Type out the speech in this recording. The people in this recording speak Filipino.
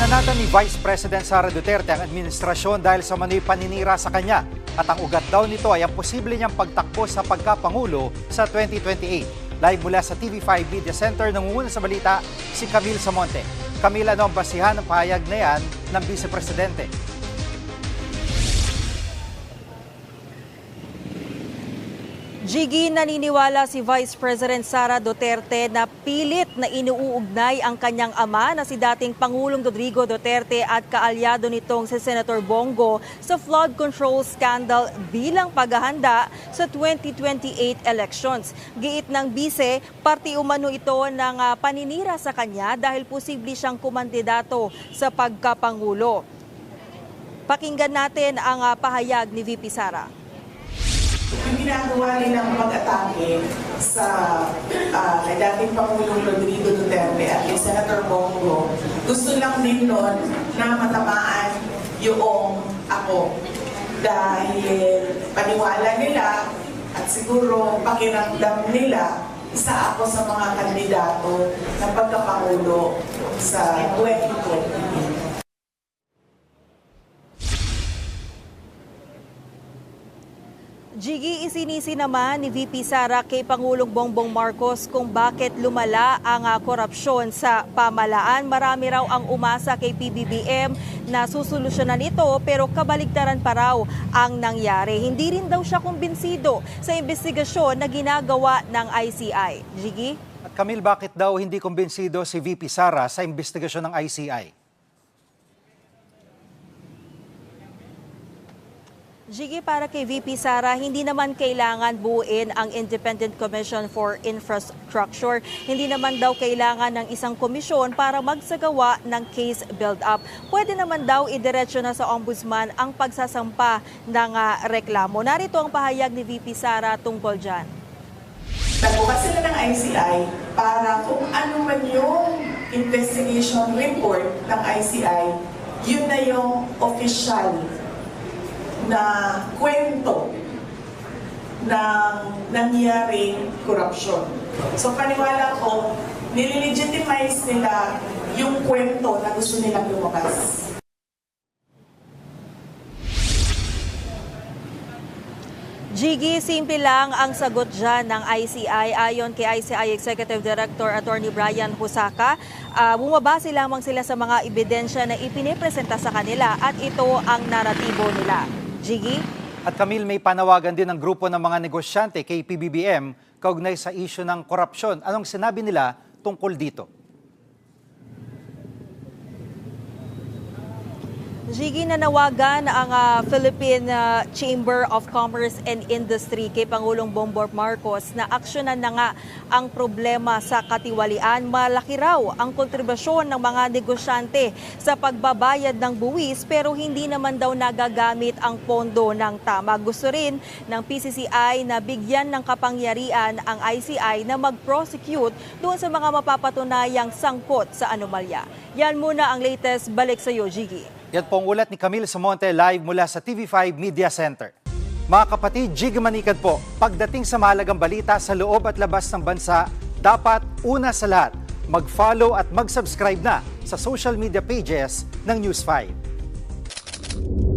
Pinanatan ni Vice President Sara Duterte ang administrasyon dahil sa manoy paninira sa kanya at ang ugat daw nito ay ang posible niyang pagtakbo sa pagkapangulo sa 2028. Live mula sa TV5 Media Center, nangunguna sa balita si Camille Samonte. Camille, ano ang basihan ng pahayag na yan ng Vice Presidente? Jiggy, naniniwala si Vice President Sara Duterte na pilit na inuugnay ang kanyang ama na si dating Pangulong Rodrigo Duterte at kaalyado nitong si Senator Bongo sa flood control scandal bilang paghahanda sa 2028 elections. Giit ng bise, parti umano ito ng ah, paninira sa kanya dahil posible siyang kumandidato sa pagkapangulo. Pakinggan natin ang ah, pahayag ni VP Sara. Yung ginagawa nilang pag-atake sa uh, kay dating Pangulong Rodrigo Duterte at kay Senator Bongo, gusto lang din nun na matamaan yung ako. Dahil paniwala nila at siguro pakiramdam nila isa ako sa mga kandidato na pagkapangulo sa 2028. Jiggy, isinisi naman ni VP Sara kay Pangulong Bongbong Marcos kung bakit lumala ang ah, korupsyon sa pamalaan. Marami raw ang umasa kay PBBM na susolusyonan ito pero kabaligtaran pa raw ang nangyari. Hindi rin daw siya kumbinsido sa investigasyon na ginagawa ng ICI. Jiggy? At Camille, bakit daw hindi kumbinsido si VP Sara sa investigasyon ng ICI? Jiggy, para kay VP Sara, hindi naman kailangan buuin ang Independent Commission for Infrastructure. Hindi naman daw kailangan ng isang komisyon para magsagawa ng case build-up. Pwede naman daw idiretso na sa ombudsman ang pagsasampa ng ah, reklamo. Narito ang pahayag ni VP Sara tungkol dyan. Nagbukas sila ng ICI para kung ano man yung investigation report ng ICI, yun na yung official na kwento ng nangyaring korupsyon. So paniwala ko, nililegitimize nila yung kwento na gusto nilang lumabas. Jiggy, simple lang ang sagot dyan ng ICI. Ayon kay ICI Executive Director Attorney Brian Husaka, uh, bumabase lamang sila sa mga ebidensya na ipinipresenta sa kanila at ito ang naratibo nila. Jiggy? At Camille, may panawagan din ng grupo ng mga negosyante kay PBBM kaugnay sa isyu ng korupsyon. Anong sinabi nila tungkol dito? Jiggy, nanawagan ang ah, Philippine ah, Chamber of Commerce and Industry kay Pangulong Bongbong Marcos na aksyonan na nga ang problema sa katiwalian. Malaki raw ang kontribusyon ng mga negosyante sa pagbabayad ng buwis pero hindi naman daw nagagamit ang pondo ng tama. Gusto rin ng PCCI na bigyan ng kapangyarihan ang ICI na mag-prosecute doon sa mga mapapatunayang sangkot sa anomalya. Yan muna ang latest. Balik sa iyo, Jiggy. Yan po ang ulat ni Camille Samonte live mula sa TV5 Media Center. Mga kapatid, Jig Manikad po, pagdating sa mahalagang balita sa loob at labas ng bansa, dapat una sa lahat, mag-follow at mag-subscribe na sa social media pages ng News 5.